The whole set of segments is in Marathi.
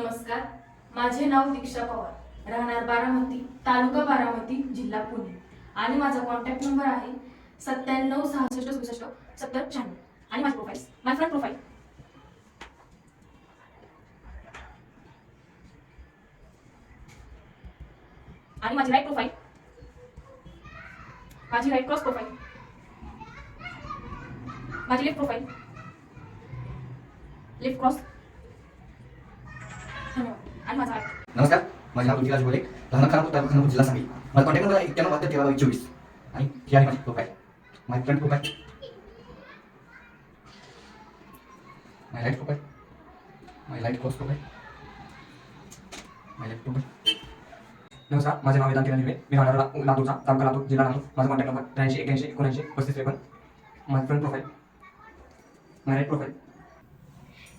नमस्कार. माझे नाव दीक्षा पवार. राहणार बारामती तालुका बारामती जिल्हा पुणे. आणि माझा कॉन्टॅक्ट नंबर आहे सत्त्याण्णव सहासष्ट सदुसष्ट सत्तर शहाण्णव. आणि माझी प्रोफाईल माय फ्रंट प्रोफाईल आणि माझी राईट प्रोफाईल माझी राईट क्रॉस प्रोफाईल माझी लेफ्ट प्रोफाईल लेफ्ट क्रॉस आणि माझा नमस्कार माझे नाव तुलसीराज बोले. लहान खानापूर तालुका खानापूर जिल्हा सांगली. माझा कॉन्टॅक्ट नंबर आहे एक्क्याण्णव बहात्तर तेरा बावीस चोवीस. आणि ही आहे माझी प्रोफाईल माझी front profile my light profile my light cross profile my light profile नमस्कार माझे नाव वेदांत किरण मी राहणार लातूरचा तालुका लातूर जिल्हा लातूर. माझा कॉन्टॅक्ट नंबर त्र्याऐंशी एक्याऐंशी एकोणऐंशी पस्तीस त्रेपन्न. माझी front profile my light profile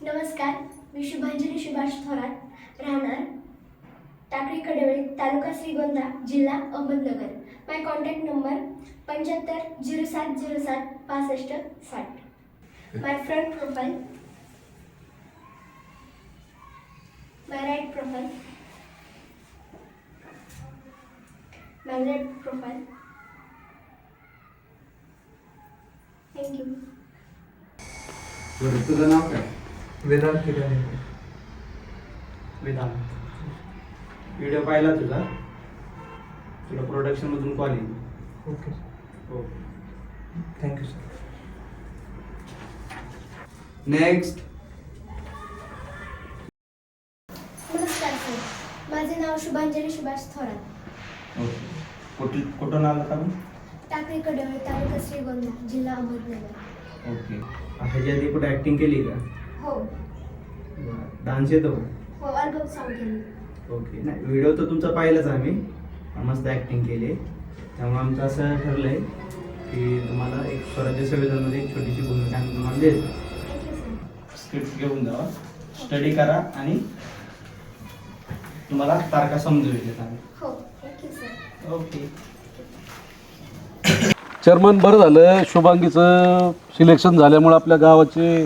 नमस्कार मी शुभांजली सुभाष थोरात. राहणार. टाकळी कडेवळी तालुका श्रीगोंदा जिल्हा अहमदनगर. माय कॉन्टॅक्ट नंबर पंच्याहत्तर झिरो सात झिरो सात पासष्ट साठ. My front profile my right profile my left profile thank you तुझं नाव काय? वेदांत किरण. वेदांत. व्हिडिओ पाहिला तुझा? तुला प्रोडक्शनमधून कॉल येईल. ओके हो. थँक्यू सर नेक्स्ट नमस्कार सर माझे नाव शुभांजली सुभाष थोरात. ओके कुठं कुठून आला का टाकळी कडेवळी तालुका श्रीगोंदा जिल्हा अहमदनगर. ओके. ह्याच्या आधी कुठे ॲक्टिंग केली का? हो. डान्स येतो केली ओके. नाही व्हिडिओ तर तुमचा पाहिलाच आम्ही. मस्त ॲक्टिंग केली. त्यामुळे आमचं असं ठरलं आहे की तुम्हाला एक स्वराज्य संविधानमध्ये एक छोटीशी भूमिका आम्ही तुम्हाला देतो थँक्यू सर स्क्रिप्ट घेऊन जावा स्टडी करा आणि तुम्हाला तारखा समजू येते आम्ही. हो थँक्यू सर ओके. चेअरमन बरं झालं. शुभांगीचं सिलेक्शन झाल्यामुळे आपल्या गावाचे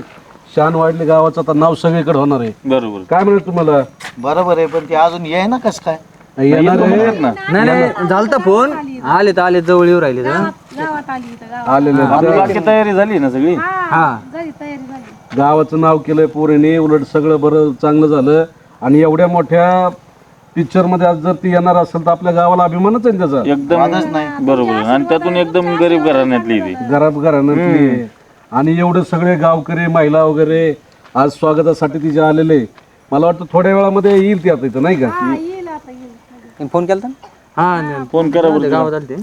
शान वाढले गावाचं आता नाव सगळीकडे होणार आहे. बरोबर. काय म्हणत तुम्हाला? बरोबर आहे पण ते अजून ये ना कसं काय? येणार आहे. नाही नाही झालता फोन. आले तर आले जवळ येऊ राहिले तर आलेले आपली तयारी झाली ना सगळी? हा गावाचं नाव केलंय पोरेने उलट सगळं बरं चांगलं झालं. आणि एवढ्या मोठ्या पिक्चरमध्ये आज जर ती येणार असेल तर आपल्या गावाला अभिमानच आहे ना त्याचा. एकदम बरोबर. आणि त्यातून एकदम गरीब घराण्यातली ती. घरात घराण्यातली. आणि एवढे सगळे गावकरी महिला वगैरे आज स्वागतासाठी तिचे आलेले. मला वाटतं थोड्या वेळामध्ये येईल ती आता इथं नाही का? फोन केला हा फोन करा बरं गावात आले ते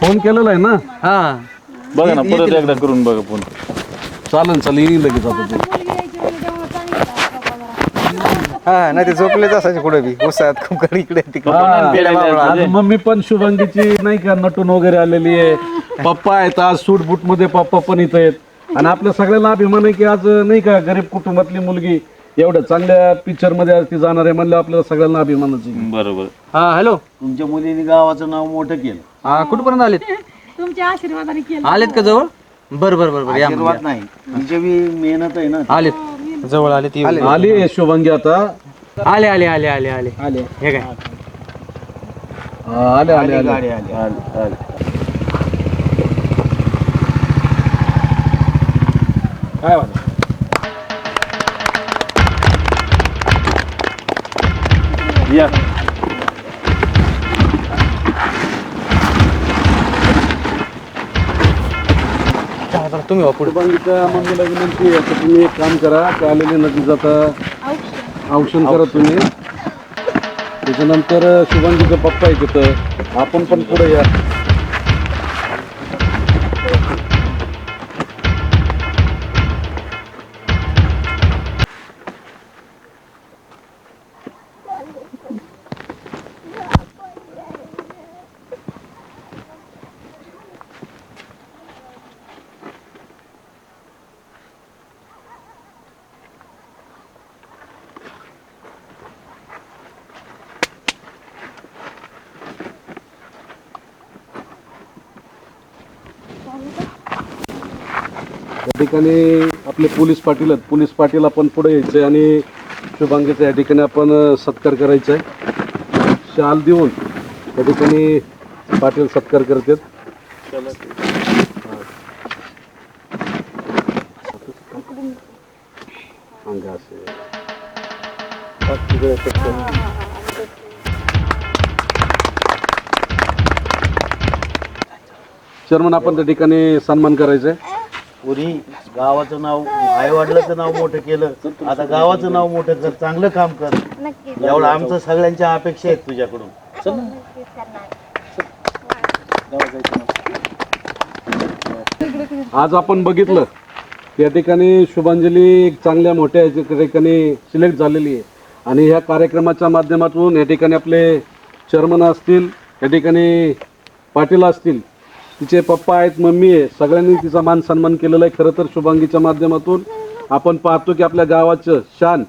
फोन केलेला आहे ना? हा. बघा ना परत एकदा करून बघा फोन. चालेल चालेल येईल लगेच आता ते. हा नाही ते झोपलेच असायचे कुठे बी. उसात कुकर इकडे तिकडे. हा. आज मम्मी पण शुभांगीची नाही का नटून वगैरे आलेली आहे. पप्पा आहेत आज सूट बूटमध्ये पप्पा पण इथं आहेत. आणि आपल्या सगळ्यांना अभिमान आहे की आज नाही का गरीब कुटुंबातली मुलगी एवढ्या चांगल्या पिक्चरमध्ये आज ती जाणार आहे म्हणलं आपल्याला सगळ्यांना अभिमानाची बरोबर. हा हॅलो तुमच्या मुलीने गावाचं नाव मोठं केलं. हा कुठपर्यंत आलेत? तुमच्या आशीर्वादाने केलं. आलेत का जवळ? बर बर बर बर या मग आशीर्वाद नाही. बी मेहनत आहे ना. आलेत. जवळ आले ती आली शुभांगी आता. आले आले आले आले आले. आले. हे काय? आले आले आले. गाडी आली आले आले. काय वाटतं या. तुम्ही वा पुढे. शुभांगीच्या मम्मीला विनंती आहे की तुम्ही एक काम करा आलेले नदीचं आता औक्षण करा तुम्ही. त्याच्यानंतर शुभांगीचं पप्पा आहे तिथं आपण पण पुढे या. या ठिकाणी आपले पोलीस पाटील आहेत. पोलीस पाटील आपण पुढे यायचं आहे आणि शुभांगीचा या ठिकाणी आपण सत्कार करायचा आहे शाल देऊन या ठिकाणी पाटील सत्कार करतात. असे. चेअरमन आपण त्या ठिकाणी सन्मान करायचं आहे पुरी गावाचं नाव आई वडिलाचं नाव मोठं केलं. आता गावाचं नाव मोठं कर चांगलं काम कर एवढं आमचं सगळ्यांच्या अपेक्षा आहेत तुझ्याकडून. आज आपण बघितलं की या ठिकाणी शुभांजली एक चांगल्या मोठ्या याच्या ठिकाणी सिलेक्ट झालेली आहे. आणि ह्या कार्यक्रमाच्या माध्यमातून या ठिकाणी आपले चेअरमन असतील या ठिकाणी पाटील असतील तिचे पप्पा आहेत मम्मी आहे. सगळ्यांनी तिचा मान सन्मान केलेला आहे. खरं तर शुभांगीच्या माध्यमातून आपण पाहतो की आपल्या गावाचं शान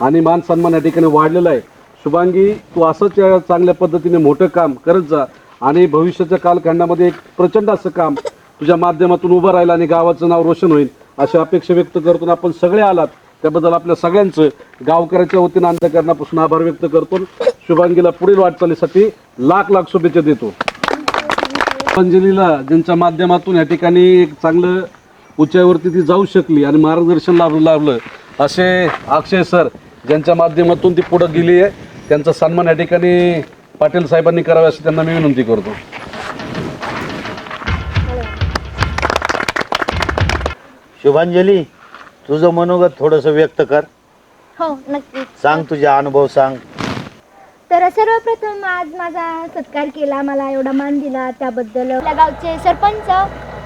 आणि मान सन्मान या ठिकाणी वाढलेला आहे. शुभांगी तू असंच चांगल्या पद्धतीने मोठं काम करत जा आणि भविष्याच्या कालखंडामध्ये एक प्रचंड असं काम तुझ्या माध्यमातून उभं राहील आणि गावाचं नाव रोशन होईल अशी अपेक्षा व्यक्त करतो आपण सगळे आलात. त्याबद्दल आपल्या सगळ्यांचं गावकऱ्याच्या वतीनं अंतकरणापासून आभार व्यक्त करतो शुभांगीला पुढील वाटचालीसाठी लाख लाख शुभेच्छा देतो. अंजलीला ज्यांच्या माध्यमातून या ठिकाणी एक चांगलं उंचाईवरती ती जाऊ शकली आणि मार्गदर्शन लाभलं लाभलं असे अक्षय सर ज्यांच्या माध्यमातून ती पुढं गेली आहे. त्यांचा सन्मान या ठिकाणी पाटील साहेबांनी करावा अशी त्यांना मी विनंती करतो. शुभांजली तुझं मनोगत थोडंसं व्यक्त कर. हो नक्कीच सांग तुझे अनुभव सांग. तर सर्वप्रथम आज माझा सत्कार केला मला एवढा मान दिला. त्याबद्दल आपल्या गावचे सरपंच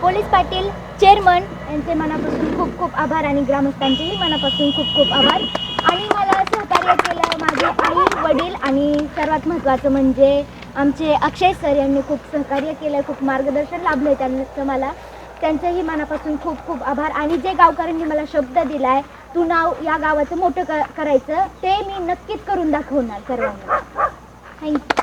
पोलीस पाटील चेअरमन यांचे मनापासून खूप खूप आभार आणि ग्रामस्थांचेही मनापासून खूप खूप आभार. आणि मला सहकार्य केलं माझे आई वडील आणि सर्वात महत्त्वाचं म्हणजे आमचे अक्षय सर यांनी खूप सहकार्य केलं खूप मार्गदर्शन लाभलं त्यांचं मला. त्यांचंही मनापासून खूप खूप आभार. आणि जे गावकऱ्यांनी मला शब्द दिलाय तू नाव या गावाचं मोठं करायचं ते मी नक्कीच करून दाखवणार सर्वांना. थँक्यू